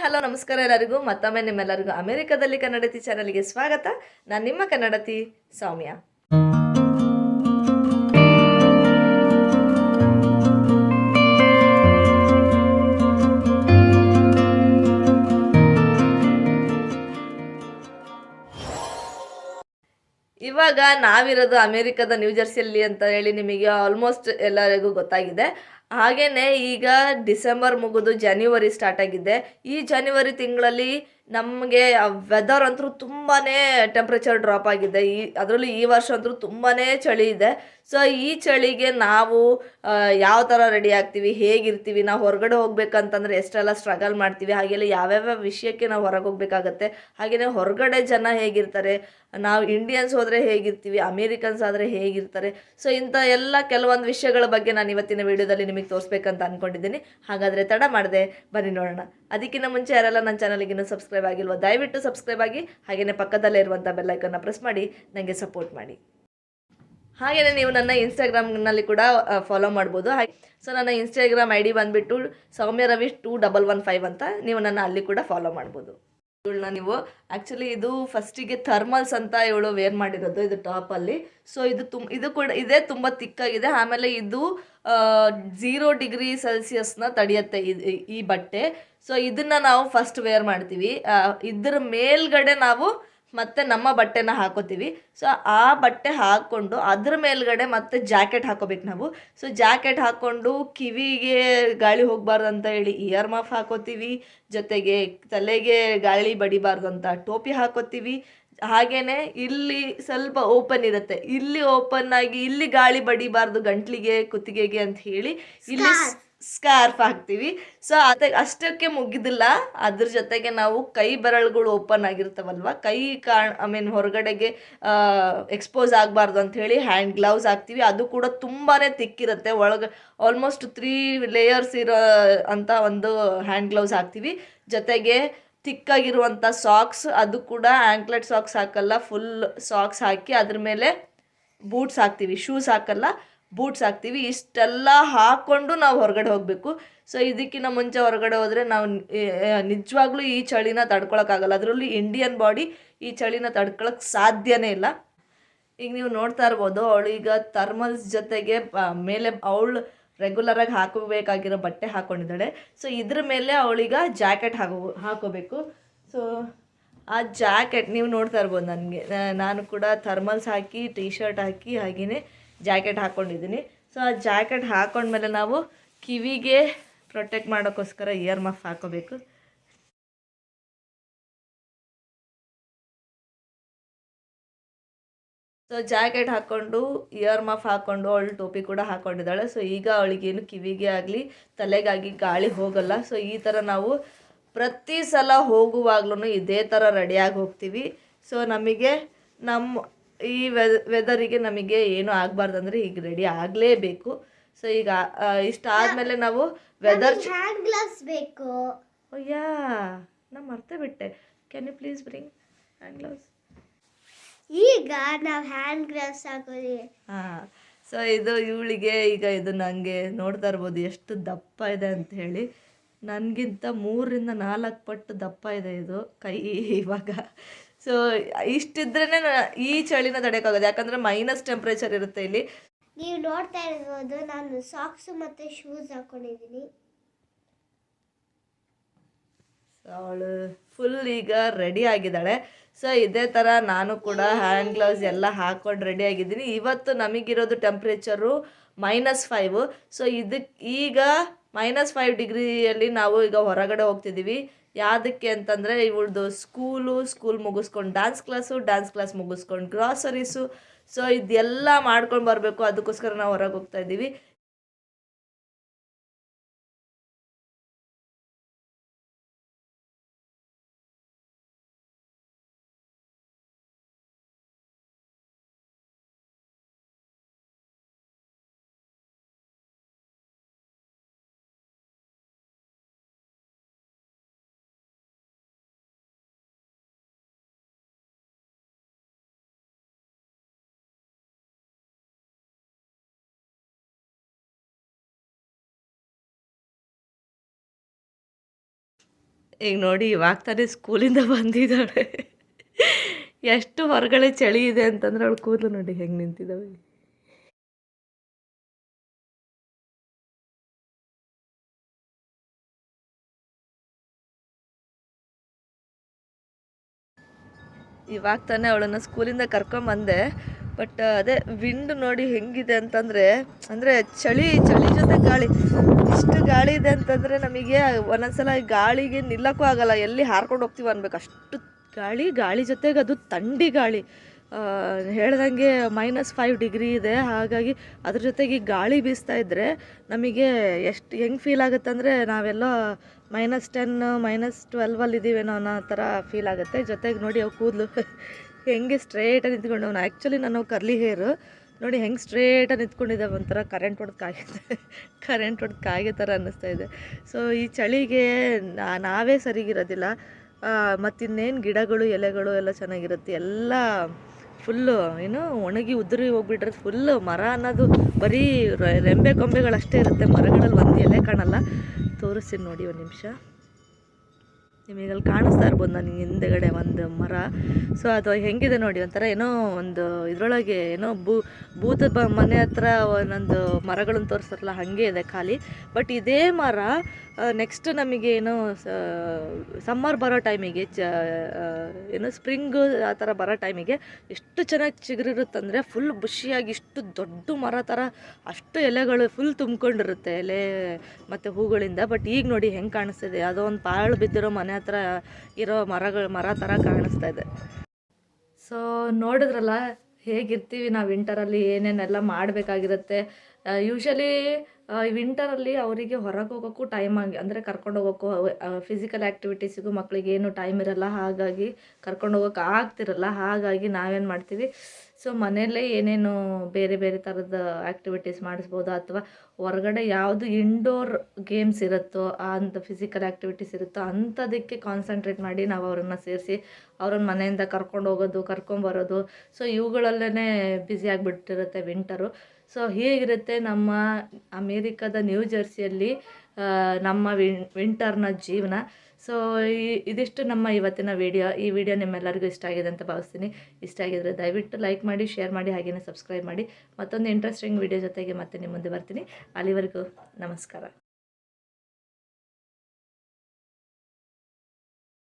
Hello ನಮಸ್ಕಾರ ಎಲ್ಲರಿಗೂ. ಮತ್ತೊಮ್ಮೆ ನಿಮ್ಮೆಲ್ಲರಿಗೂ ಅಮೆರಿಕದಲ್ಲಿ ಕನ್ನಡತಿ ಚಾನಲ್ಗೆ ಸ್ವಾಗತ. ನಾನು ನಿಮ್ಮ ಕನ್ನಡತಿ ಸೌಮ್ಯ. ಇವಾಗ ನಾವಿರೋದು ಅಮೆರಿಕದ ನ್ಯೂ ಜೆರ್ಸಿಯಲ್ಲಿ ಅಂತ ಹೇಳಿ ನಿಮಗೆ ಆಲ್ಮೋಸ್ಟ್ ಎಲ್ಲರಿಗೂ ಗೊತ್ತಾಗಿದೆ. ಹಾಗೆಯೇ ಈಗ ಡಿಸೆಂಬರ್ ಮುಗಿದು ಜನವರಿ ಸ್ಟಾರ್ಟ್ ಆಗಿದೆ. ಈ ಜನವರಿ ತಿಂಗಳಲ್ಲಿ ನಮಗೆ ವೆದರ್ ಅಂತೂ ತುಂಬಾ ಟೆಂಪ್ರೇಚರ್ ಡ್ರಾಪ್ ಆಗಿದೆ. ಈ, ಅದರಲ್ಲೂ ಈ ವರ್ಷ ಅಂತೂ ತುಂಬಾ ಚಳಿ ಇದೆ. ಸೊ ಈ ಚಳಿಗೆ ನಾವು ಯಾವ ಥರ ರೆಡಿ ಆಗ್ತೀವಿ? ಹೇಗಿರ್ತೀವಿ? ನಾವು ಹೊರಗಡೆ ಹೋಗ್ಬೇಕಂತಂದ್ರೆ ಎಷ್ಟೆಲ್ಲ ಸ್ಟ್ರಗಲ್ ಮಾಡ್ತೀವಿ? ಹಾಗೆಲ್ಲ ಯಾವ್ಯಾವ ವಿಷಯಕ್ಕೆ ನಾವು ಹೊರಗೆ ಹೋಗ್ಬೇಕಾಗತ್ತೆ? ಹಾಗೆಯೇ ಹೊರಗಡೆ ಜನ ಹೇಗಿರ್ತಾರೆ? ನಾವು ಇಂಡಿಯನ್ಸ್ ಹೋದರೆ ಹೇಗಿರ್ತೀವಿ? ಅಮೇರಿಕನ್ಸ್ ಆದರೆ ಹೇಗಿರ್ತಾರೆ? ಸೊ ಇಂಥ ಎಲ್ಲ ಕೆಲವೊಂದು ವಿಷಯಗಳ ಬಗ್ಗೆ ನಾನು ಇವತ್ತಿನ ವಿಡಿಯೋದಲ್ಲಿ ನಿಮಗೆ ತೋರಿಸ್ಬೇಕಂತ ಅಂದ್ಕೊಂಡಿದ್ದೀನಿ ಹಾಗಾದರೆ ತಡ ಮಾಡಿದೆ, ಬನ್ನಿ ನೋಡೋಣ. ಅದಕ್ಕಿಂತ ಮುಂಚೆ ಯಾರೆಲ್ಲ ನನ್ನ ಚಾನಲ್ಗೆ ಇನ್ನೂ ಸಬ್ಸ್ಕ್ರೈಬ್ ಆಗಿಲ್ವೋ, ದಯವಿಟ್ಟು ಸಬ್ಸ್ಕ್ರೈಬ್ ಆಗಿ ಹಾಗೆಯೇ ಪಕ್ಕದಲ್ಲೇ ಇರುವಂಥ ಬೆಲ್ಲೈಕನ್ನ ಪ್ರೆಸ್ ಮಾಡಿ ನನಗೆ ಸಪೋರ್ಟ್ ಮಾಡಿ. ಹಾಗೆಯೇ ನೀವು ನನ್ನ ಇನ್ಸ್ಟಾಗ್ರಾಮ್ನಲ್ಲಿ ಕೂಡ ಫಾಲೋ ಮಾಡ್ಬೋದು. ಹಾಗೆ ಸೊ ನನ್ನ ಇನ್ಸ್ಟಾಗ್ರಾಮ್ ಐ ಡಿ ಬಂದುಬಿಟ್ಟು Soumya Ravish two double one five ಅಂತ, ನೀವು ನನ್ನ ಅಲ್ಲಿ ಕೂಡ ಫಾಲೋ ಮಾಡ್ಬೋದು. ಇವಳನ್ನ ನೀವು ಆ್ಯಕ್ಚುಲಿ ಇದು ಫಸ್ಟಿಗೆ ಥರ್ಮಲ್ಸ್ ಅಂತ ಇವಳು ವೇರ್ ಮಾಡಿರೋದು, ಇದು ಟಾಪಲ್ಲಿ ಸೊ ಇದು ತುಂಬ ಇದು ಕೂಡ, ಇದೇ ತುಂಬ ತಿಕ್ಕಾಗಿದೆ ಆಮೇಲೆ ಇದು ಝೀರೋ ಡಿಗ್ರಿ ಸೆಲ್ಸಿಯಸ್ನ ತಡೆಯುತ್ತೆ ಈ ಬಟ್ಟೆ. ಸೊ ಇದನ್ನು ನಾವು ಫಸ್ಟ್ ವೇರ್ ಮಾಡ್ತೀವಿ. ಇದ್ರ ಮೇಲ್ಗಡೆ ನಾವು ಮತ್ತೆ ನಮ್ಮ ಬಟ್ಟೆನ ಹಾಕೋತೀವಿ. ಸೊ ಆ ಬಟ್ಟೆ ಹಾಕ್ಕೊಂಡು ಅದ್ರ ಮೇಲ್ಗಡೆ ಮತ್ತೆ ಜಾಕೆಟ್ ಹಾಕೋಬೇಕು ನಾವು. ಸೊ ಜಾಕೆಟ್ ಹಾಕ್ಕೊಂಡು ಕಿವಿಗೆ ಗಾಳಿ ಹೋಗಬಾರ್ದು ಅಂತ ಹೇಳಿ ಇಯರ್ ಮಾಫ್ ಹಾಕೋತೀವಿ. ಜೊತೆಗೆ ತಲೆಗೆ ಗಾಳಿ ಬಡಿಬಾರ್ದು ಅಂತ ಟೋಪಿ ಹಾಕೋತೀವಿ. ಹಾಗೇನೆ ಇಲ್ಲಿ ಸ್ವಲ್ಪ ಓಪನ್ ಇರುತ್ತೆ. ಇಲ್ಲಿ ಓಪನ್ ಆಗಿ ಇಲ್ಲಿ ಗಾಳಿ ಬಡಿಬಾರ್ದು ಗಂಟ್ಲಿಗೆ ಕುತ್ತಿಗೆಗೆ ಅಂತ ಹೇಳಿ ಇಲ್ಲಿ ಸ್ಕಾರ್ಫ್ ಹಾಕ್ತೀವಿ. ಸೊ ಅದ ಅಷ್ಟಕ್ಕೆ ಮುಗಿದಿಲ್ಲ. ಅದ್ರ ಜೊತೆಗೆ ನಾವು ಕೈ ಬೆರಳುಗಳು ಓಪನ್ ಆಗಿರ್ತಾವಲ್ವ? ಕೈ ಕಾಣ್ ಐ ಮೀನ್ ಹೊರಗಡೆಗೆ ಎಕ್ಸ್ಪೋಸ್ ಆಗಬಾರ್ದು ಅಂತ ಹೇಳಿ ಹ್ಯಾಂಡ್ ಗ್ಲೌಸ್ ಹಾಕ್ತೀವಿ. ಅದು ಕೂಡ ತುಂಬಾ ತಿಕ್ಕಿರುತ್ತೆ ಒಳಗೆ ಆಲ್ಮೋಸ್ಟ್ ತ್ರೀ ಲೇಯರ್ಸ್ ಇರೋ ಅಂತ ಒಂದು ಹ್ಯಾಂಡ್ ಗ್ಲೌಸ್ ಹಾಕ್ತೀವಿ. ಜೊತೆಗೆ ತಿಕ್ಕಾಗಿರುವಂಥ ಸಾಕ್ಸ್ ಅದು ಕೂಡ ಆ್ಯಂಕ್ಲೆಟ್ ಸಾಕ್ಸ್ ಹಾಕಲ್ಲ ಫುಲ್ ಸಾಕ್ಸ್ ಹಾಕಿ ಅದ್ರ ಮೇಲೆ ಬೂಟ್ಸ್ ಹಾಕ್ತೀವಿ. ಶೂಸ್ ಹಾಕಲ್ಲ ಬೂಟ್ಸ್ ಹಾಕ್ತೀವಿ. ಇಷ್ಟೆಲ್ಲ ಹಾಕ್ಕೊಂಡು ನಾವು ಹೊರಗಡೆ ಹೋಗಬೇಕು. ಸೊ ಇದಕ್ಕಿಂತ ಮುಂಚೆ ಹೊರಗಡೆ ಹೋದರೆ ನಾವು ನಿಜವಾಗ್ಲೂ ಈ ಚಳಿನ ತಡ್ಕೊಳಕ್ಕಾಗಲ್ಲ. ಅದರಲ್ಲಿ ಇಂಡಿಯನ್ ಬಾಡಿ ಈ ಚಳಿನ ತಡ್ಕೊಳಕ್ಕೆ ಸಾಧ್ಯನೇ ಇಲ್ಲ. ಈಗ ನೀವು ನೋಡ್ತಾ ಇರ್ಬೋದು, ಅವಳು ಈಗ ಥರ್ಮಲ್ಸ್ ಜೊತೆಗೆ ಮೇಲೆ ಅವಳು ರೆಗ್ಯುಲರಾಗಿ ಹಾಕೋಬೇಕಾಗಿರೋ ಬಟ್ಟೆ ಹಾಕೊಂಡಿದ್ದಾಳೆ. ಸೊ ಇದ್ರ ಮೇಲೆ ಅವಳೀಗ ಜಾಕೆಟ್ ಹಾಕೋ, ಹಾಕೋಬೇಕು. ಸೊ ಆ ಜಾಕೆಟ್ ನೀವು ನೋಡ್ತಾ ಇರ್ಬೋದು ನನಗೆ. ನಾನು ಕೂಡ ಥರ್ಮಲ್ಸ್ ಹಾಕಿ ಟೀ ಶರ್ಟ್ ಹಾಕಿ ಹಾಗೆಯೇ ಜಾಕೆಟ್ ಹಾಕ್ಕೊಂಡಿದ್ದೀನಿ ಸೊ ಆ ಜಾಕೆಟ್ ಹಾಕೊಂಡ್ಮೇಲೆ ನಾವು ಕಿವಿಗೆ ಪ್ರೊಟೆಕ್ಟ್ ಮಾಡೋಕ್ಕೋಸ್ಕರ ಇಯರ್ ಮಫ್ ಹಾಕೋಬೇಕು. ಸೊ ಜಾಕೆಟ್ ಹಾಕ್ಕೊಂಡು ಇಯರ್ ಮಫ್ ಹಾಕ್ಕೊಂಡು ಅವಳು ಟೋಪಿ ಕೂಡ ಹಾಕ್ಕೊಂಡಿದ್ದಾಳೆ ಸೊ ಈಗ ಅವಳಿಗೇನು ಕಿವಿಗೆ ಆಗಲಿ ತಲೆಗಾಗಿ ಗಾಳಿ ಹೋಗಲ್ಲ. ಸೊ ಈ ಥರ ನಾವು ಪ್ರತಿ ಸಲ ಹೋಗುವಾಗ್ಲೂ ಇದೇ ಥರ ರೆಡಿಯಾಗಿ ಹೋಗ್ತೀವಿ. ಸೊ ನಮಗೆ ನಮ್ಮ ಈ ವೆದರಿಗೆ ನಮಗೆ ಏನು ಆಗಬಾರ್ದು ಅಂದರೆ ಈಗ ರೆಡಿ ಆಗಲೇಬೇಕು. ಸೊ ಈಗ ಇಷ್ಟ ಆದಮೇಲೆ ನಾವು ವೆದರ್ ಹ್ಯಾಂಡ್ ಗ್ಲವ್ಸ್ ಬೇಕು. ಯಾ ನಾ ಮರ್ತೇ ಬಿಟ್ಟೆ. Can you please bring hand gloves ಈಗ ನಾವು ಹ್ಯಾಂಡ್ ಗ್ಲವ್ಸ್ ಹಾಕೋದಿ ಹಾಂ ಸೊ ಇದು ಇವಳಿಗೆ ಈಗ ಇದು ನನಗೆ ನೋಡ್ತಾ ಇರ್ಬೋದು ಎಷ್ಟು ದಪ್ಪ ಇದೆ ಅಂತ ಹೇಳಿ. ನನಗಿಂತ ಮೂರರಿಂದ ನಾಲ್ಕು ಪಟ್ಟು ದಪ್ಪ ಇದೆ ಇದು ಕೈ ಇವಾಗ. ಸೊ ಇಷ್ಟಿದ್ರೇ ಈ ಚಳಿನ ತಡೆಯೋಕ್ಕಾಗೋದು. ಯಾಕಂದರೆ ಮೈನಸ್ ಟೆಂಪ್ರೇಚರ್ ಇರುತ್ತೆ ಇಲ್ಲಿ. ನೀವು ನೋಡ್ತಾ ಇರ್ಬೋದು ನಾನು ಸಾಕ್ಸ್ ಮತ್ತು ಶೂಸ್ ಹಾಕೊಂಡಿದ್ದೀನಿ. ಅವಳು ಫುಲ್ ಈಗ ರೆಡಿ ಆಗಿದ್ದಾಳೆ. ಸೊ ಇದೇ ಥರ ನಾನು ಕೂಡ ಹ್ಯಾಂಡ್ ಗ್ಲೌಸ್ ಎಲ್ಲ ಹಾಕ್ಕೊಂಡು ರೆಡಿ ಆಗಿದ್ದೀನಿ. ಇವತ್ತು ನಮಗಿರೋದು ಟೆಂಪ್ರೇಚರು ಮೈನಸ್ ಫೈವು ಸೊ ಇದಕ್ಕೆ ಈಗ ಮೈನಸ್ ಫೈವ್ ಡಿಗ್ರಿಯಲ್ಲಿ ನಾವು ಈಗ ಹೊರಗಡೆ ಹೋಗ್ತಿದ್ದೀವಿ. ಯಾವುದಕ್ಕೆ ಅಂತಂದರೆ, ಇವಳದು ಸ್ಕೂಲು ಸ್ಕೂಲ್ ಮುಗಿಸ್ಕೊಂಡು ಡ್ಯಾನ್ಸ್ ಕ್ಲಾಸು ಡ್ಯಾನ್ಸ್ ಕ್ಲಾಸ್ ಮುಗಿಸ್ಕೊಂಡು ಗ್ರಾಸರೀಸು ಸೊ ಇದೆಲ್ಲ ಮಾಡ್ಕೊಂಡು ಬರಬೇಕು. ಅದಕ್ಕೋಸ್ಕರ ನಾವು ಹೊರಗೆ ಹೋಗ್ತಾ ಇದ್ದೀವಿ. ಈಗ ನೋಡಿ, ಇವಾಗ ತಾನೇ ಸ್ಕೂಲಿಂದ ಬಂದಿದ್ದಾಳೆ. ಎಷ್ಟು ಹೊರಗಡೆ ಚಳಿ ಇದೆ ಅಂತಂದ್ರೆ ಅವಳು ಕೂದಲು ನೋಡಿ ಹೆಂಗೆ ನಿಂತಿದ್ದಾವೆ. ಇವಾಗ ತಾನೇ ಅವಳನ್ನು ಸ್ಕೂಲಿಂದ ಕರ್ಕೊಂಬಂದೆ ಬಟ್ ಅದೇ ವಿಂಡ್ ನೋಡಿ ಹೆಂಗಿದೆ ಅಂತಂದರೆ, ಅಂದರೆ ಚಳಿ ಚಳಿ ಜೊತೆ ಗಾಳಿ. ಇಷ್ಟು ಗಾಳಿ ಇದೆ ಅಂತಂದರೆ ನಮಗೆ ಒಂದೊಂದ್ಸಲ ಗಾಳಿಗೆ ನಿಲ್ಲಕ್ಕೂ ಆಗಲ್ಲ. ಎಲ್ಲಿ ಹಾರ್ಕೊಂಡು ಹೋಗ್ತೀವಿ ಅನ್ಬೇಕು. ಅಷ್ಟು ಗಾಳಿ ಗಾಳಿ ಜೊತೆಗೆ ಅದು ಥಂಡಿ ಗಾಳಿ. ಹೇಳ್ದಂಗೆ ಮೈನಸ್ ಫೈವ್ ಡಿಗ್ರಿ ಇದೆ. ಹಾಗಾಗಿ ಅದ್ರ ಜೊತೆಗೆ ಗಾಳಿ ಬೀಸ್ತಾ ಇದ್ದರೆ ನಮಗೆ ಎಷ್ಟು ಹೆಂಗೆ ಫೀಲ್ ಆಗುತ್ತೆ ಅಂದರೆ ನಾವೆಲ್ಲ ಮೈನಸ್ ಟೆನ್ ಮೈನಸ್ ಟ್ವೆಲ್ವಲ್ಲಿ ಇದ್ದೀವೇನೋ ಅನ್ನೋ ಥರ ಫೀಲ್ ಆಗುತ್ತೆ. ಜೊತೆಗೆ ನೋಡಿ ಅವು ಕೂದಲು ಹೆಂಗೆ ಸ್ಟ್ರೇಟಾಗಿ ನಿಂತ್ಕೊಂಡು ಆ್ಯಕ್ಚುಲಿ ನಾನು ಕರ್ಲಿ ಹೇರು ನೋಡಿ ಹೆಂಗೆ ಸ್ಟ್ರೇಟಾಗಿ ನಿಂತ್ಕೊಂಡಿದ್ದಾವೆ ಒಂಥರ ಕರೆಂಟ್ ಹೊಡೆದು ಕಾಗಿದೆ ಕರೆಂಟ್ ಹೊಡೆದು ಕಾಗೆ ಥರ ಅನ್ನಿಸ್ತಾ ಇದೆ. ಸೊ ಈ ಚಳಿಗೆ ನಾವೇ ಸರಿಗಿರೋದಿಲ್ಲ. ಮತ್ತಿನ್ನೇನು ಗಿಡಗಳು, ಎಲೆಗಳು ಎಲ್ಲ ಚೆನ್ನಾಗಿರುತ್ತೆ. ಎಲ್ಲ ಫುಲ್ಲು ಏನು ಒಣಗಿ ಉದುರಿ ಹೋಗ್ಬಿಟ್ರೆ ಫುಲ್ಲು ಮರ ಅನ್ನೋದು ಬರೀ ರೆಂಬೆ ಕೊಂಬೆಗಳಷ್ಟೇ ಇರುತ್ತೆ. ಮರಗಳಲ್ಲಿ ಒಂದು ಎಲೆ ಕಾಣಲ್ಲ. ತೋರಿಸ್ತೀನಿ ನೋಡಿ ಒಂದು ನಿಮಿಷ. ನಿಮಗಲ್ಲಿ ಕಾಣಿಸ್ತಾ ಇರ್ಬೋದು ನನಗೆ ಹಿಂದೆಗಡೆ ಒಂದು ಮರ. ಸೊ ಅದು ಹೆಂಗಿದೆ ನೋಡಿ ಒಂಥರ ಏನೋ ಒಂದು ಇದರೊಳಗೆ ಏನೋ ಭೂ, ಭೂತ ಬ, ಮನೆ ಹತ್ರ ಒಂದೊಂದು ಮರಗಳನ್ನು ತೋರಿಸ್ತಾರಲ್ಲ, ಹಾಗೆ ಇದೆ ಖಾಲಿ. ಬಟ್ ಇದೇ ಮರ ನೆಕ್ಸ್ಟ್ ನಮಗೆ ಏನೋ ಸಮ್ಮರ್ ಬರೋ ಟೈಮಿಗೆ, ಚ ಏನು ಸ್ಪ್ರಿಂಗು ಆ ಥರ ಬರೋ ಟೈಮಿಗೆ ಎಷ್ಟು ಚೆನ್ನಾಗಿ ಚಿಗುರಿರುತ್ತಂದರೆ ಫುಲ್ ಬುಷಿಯಾಗಿ ಇಷ್ಟು ದೊಡ್ಡ ಮರ ಥರ ಅಷ್ಟು ಎಲೆಗಳು ಫುಲ್ ತುಂಬ್ಕೊಂಡಿರುತ್ತೆ ಎಲೆ ಮತ್ತು ಹೂಗಳಿಂದ. ಬಟ್ ಈಗ ನೋಡಿ ಹೆಂಗೆ ಕಾಣಿಸ್ತಿದೆ ಅದೋ ಒಂದು ಪಾಳು ಬಿದ್ದಿರೋ ಮನೆ ಹತ್ರ ಇರೋ ಮರಗಳು ಮರ ಥರ ಕಾಣಿಸ್ತಾ ಇದೆ. ಸೊ ನೋಡಿದ್ರಲ್ಲ ಹೇಗಿರ್ತೀವಿ ನಾವು ವಿಂಟರಲ್ಲಿ ಏನೇನೆಲ್ಲ ಮಾಡಬೇಕಾಗಿರುತ್ತೆ ಯೂಶಲಿ ವಿಂಟರಲ್ಲಿ ಅವರಿಗೆ ಹೊರಗೆ ಹೋಗೋಕ್ಕೂ ಟೈಮ್ ಆಗಿ ಅಂದರೆ ಕರ್ಕೊಂಡು ಹೋಗೋಕ್ಕೂ ಫಿಸಿಕಲ್ ಆ್ಯಕ್ಟಿವಿಟೀಸಿಗೂ ಮಕ್ಕಳಿಗೆ ಏನು ಟೈಮ್ ಇರಲ್ಲ, ಹಾಗಾಗಿ ಕರ್ಕೊಂಡು ಹೋಗೋಕೆ ಆಗ್ತಿರಲ್ಲ, ಹಾಗಾಗಿ ನಾವೇನು ಮಾಡ್ತೀವಿ. ಸೊ ಮನೆಯಲ್ಲೇ ಏನೇನು ಬೇರೆ ಬೇರೆ ಥರದ ಆ್ಯಕ್ಟಿವಿಟೀಸ್ ಮಾಡಿಸ್ಬೋದು, ಅಥವಾ ಹೊರಗಡೆ ಯಾವುದು ಇಂಡೋರ್ ಗೇಮ್ಸ್ ಇರುತ್ತೋ, ಅಂಥ ಫಿಸಿಕಲ್ ಆ್ಯಕ್ಟಿವಿಟೀಸ್ ಇರುತ್ತೋ, ಅಂಥದಕ್ಕೆ ಕಾನ್ಸಂಟ್ರೇಟ್ ಮಾಡಿ ನಾವು ಅವರನ್ನು ಸೇರಿಸಿ ಅವ್ರನ್ನ ಮನೆಯಿಂದ ಕರ್ಕೊಂಡು ಹೋಗೋದು ಕರ್ಕೊಂಬರೋದು ಸೊ ಇವುಗಳಲ್ಲೇ ಬ್ಯುಸಿ ಆಗಿಬಿಟ್ಟಿರುತ್ತೆ ವಿಂಟರು ಸೊ ಹೀಗಿರುತ್ತೆ ನಮ್ಮ ಅಮೇರಿಕಾದ ನ್ಯೂ ಜರ್ಸಿಯಲ್ಲಿ ನಮ್ಮ ವಿಂಟರ್ನ ಜೀವನ. ಸೊ ಇದಿಷ್ಟು ನಮ್ಮ ಇವತ್ತಿನ ವಿಡಿಯೋ. ಈ ವಿಡಿಯೋ ನಿಮ್ಮೆಲ್ಲರಿಗೂ ಇಷ್ಟ ಆಗಿದೆ ಅಂತ ಭಾವಿಸ್ತೀನಿ. ಇಷ್ಟ ಆಗಿದ್ರೆ ದಯವಿಟ್ಟು ಲೈಕ್ ಮಾಡಿ, ಶೇರ್ ಮಾಡಿ ಹಾಗೆಯೇ ಸಬ್ಸ್ಕ್ರೈಬ್ ಮಾಡಿ. ಮತ್ತೊಂದು ಇಂಟ್ರೆಸ್ಟಿಂಗ್ ವಿಡಿಯೋ ಜೊತೆಗೆ ಮತ್ತೆ ನಿಮ್ಮ ಮುಂದೆ ಬರ್ತೀನಿ. ಅಲ್ಲಿವರೆಗೂ ನಮಸ್ಕಾರ.